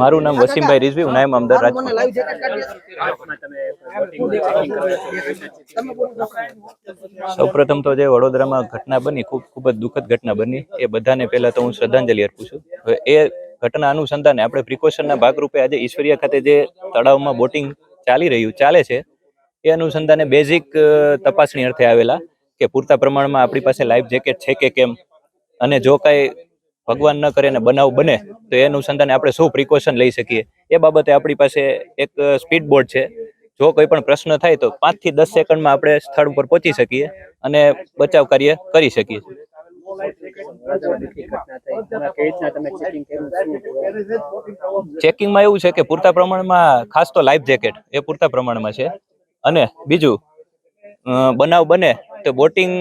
મારું નામ વસીમભાઈ રિઝવી ઉનાયમ અમદાવાદ રાજકોટ. સૌપ્રથમ તો જે વડોદરામાં ઘટના બની ખૂબ ખૂબ જ દુઃખદ ઘટના બની એ બધાને પહેલા તો હું શ્રદ્ધાંજલિ અર્પું છું. હવે એ ઘટના અનુસંધાને આપણે પ્રિકોશનના ભાગરૂપે આજે ઈશ્વરિયા ખાતે જે તળાવમાં બોટિંગ ચાલી રહ્યું ચાલે છે એ અનુસંધાને બેઝિક તપાસણી અર્થે આવેલા કે પૂરતા પ્રમાણમાં આપણી પાસે લાઈફ જેકેટ છે કે કેમ અને જો કાંઈ ભગવાન ન કરે ને બનાવ બને, તો એ અનુસંધાને આપણે શું પ્રિકોશન લઈ શકીએ? એ બાબતે આપણી પાસે એક સ્પીડ બોર્ડ છે. જો કોઈ પણ પ્રશ્ન થાય તો પાંચથી દસ સેકન્ડમાં આપણે સ્થળ ઉપર પહોંચી શકીએ અને બચાવ કાર્ય કરી શકીએ. ચેકિંગમાં એવું છે કે પૂરતા પ્રમાણમાં ખાસ તો લાઈફ જેકેટ એ પૂરતા પ્રમાણમાં છે. અને બીજું બનાવ બને તો બોટિંગ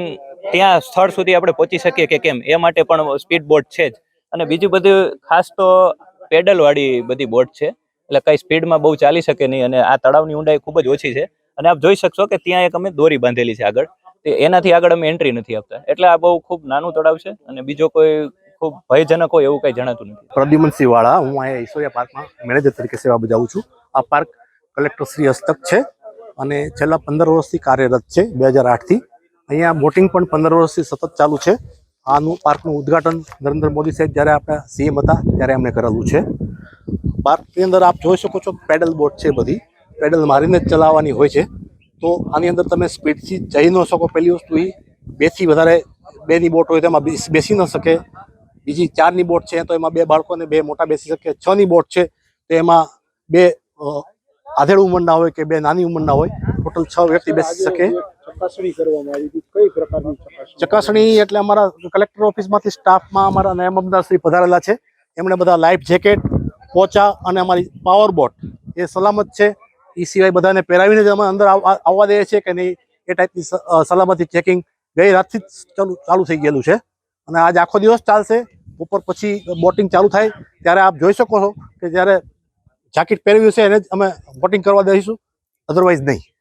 ત્યાં સ્થળ સુધી આપણે પહોંચી શકીએ કે કેમ? એ માટે પણ સ્પીડ બોટ છે જ. અને બીજું બધું ખાસ તો પેડલવાળી બધી બોટ છે. એટલે કઈ સ્પીડમાં બહુ ચાલી શકે નહીં અને આ તળાવની ઊંડાઈ ખૂબ જ ઓછી છે. અને આપ જોઈ શકશો કે ત્યાં એક અમે દોરી બાંધેલી છે આગળ. તે એનાથી આગળ અમે એન્ટ્રી નથી આપતા. એટલે આ બહુ ખૂબ નાનું તળાવ છે અને બીજો કોઈ ખૂબ ભયજનક હોય એવું કંઈ જણાતું નથી. પ્રદ્યુમનસિંહ વાળા હું અહીંયા ઈશ્વરિયા પાર્કમાં મેનેજર તરીકે સેવા બજાવું છું. આ પાર્ક કલેક્ટર શ્રી હસ્તક છે અને છેલ્લા પંદર વર્ષથી કાર્યરત છે, બે હજાર આઠથી. અહીંયા બોટિંગ પણ પંદર વર્ષથી સતત ચાલુ છે. આનું પાર્કનું ઉદ્ઘાટન નરેન્દ્ર મોદી સાહેબ જ્યારે આપણા સીએમ હતા ત્યારે એમણે કરેલું છે. પાર્કની અંદર આપ જોઈ શકો છો પેડલ બોટ છે બધી. પેડલ મારીને જ ચલાવવાની હોય છે. તો આની અંદર તમે સ્પીડથી જઈ ન શકો પહેલી વસ્તુ એ બેથી વધારે બેની બોટ હોય તો એમાં બેસ- ન શકે. બીજી ચારની બોટ છે તો એમાં બે બાળકો અને બે મોટા બેસી શકે. છની બોટ છે તો એમાં બે આધેડ ઉંમરના હોય કે બે નાની ઉંમરના હોય. ટોટલ છ વ્યક્તિ બેસી શકે. ચકાસણી કરવામાં આવી હતી? કઈ પ્રકારની ચકાસણી? એટલે અમારા કલેક્ટર ઓફિસમાંથી સ્ટાફમાં અમારા નાયબ અમદાર શ્રી પધારેલા છે. એમણે બધા લાઈફ જેકેટ, પોચા અને અમારી પાવર બોટ એ સલામત છે. એ સિવાય બધાને પહેરાવીને જ અમે અંદર આવ- આવ- આવવા દઈએ છીએ કે નહીં એ ટાઈપની સલામતી ચેકિંગ ગઈ રાતથી જ ચાલુ ચાલુ થઈ ગયેલું છે. અને આજ આખો દિવસ ચાલશે. ઉપર પછી બોટિંગ ચાલુ થાય. ત્યારે આપ જોઈ શકો છો કે જ્યારે જાકેટ પહેર્યું છે એને જ અમે બોટિંગ કરવા દઈશું અધરવાઇઝ નહીં.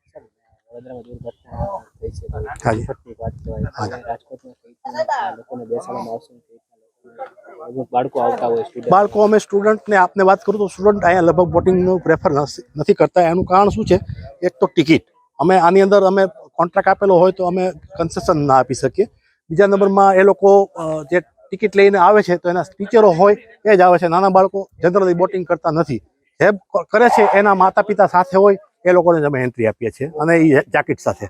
વડોદરામાં દુર્ઘટના થઈ છે. તો વાત કહેવાય રાજકોટમાં લોકોને બેસાડવામાં આવશે ને કઈ રીતના લોકો- બાળકો આવતા હોય બાળકો અમે સ્ટુડન્ટને આપને વાત કરું તો સ્ટુડન્ટ અહીંયા લગભગ બોટિંગનું પ્રેફર નથી કરતા. એનું કારણ શું છે? એક તો ટિકિટ અમે આની અંદર અમે કોન્ટ્રાક્ટ આપેલો હોય તો અમે કન્સેશન ના આપી શકીએ. બીજા નંબરમાં એ લોકો જે ટિકિટ લઈને આવે છે તો એના ટીચરો હોય એ જ આવે છે. નાના બાળકો જનરલી બોટિંગ કરતા નથી. જે કરે છે એના માતા પિતા સાથે હોય એ લોકોને અમે એન્ટ્રી આપીએ છીએ અને એ જાકીટ સાથે.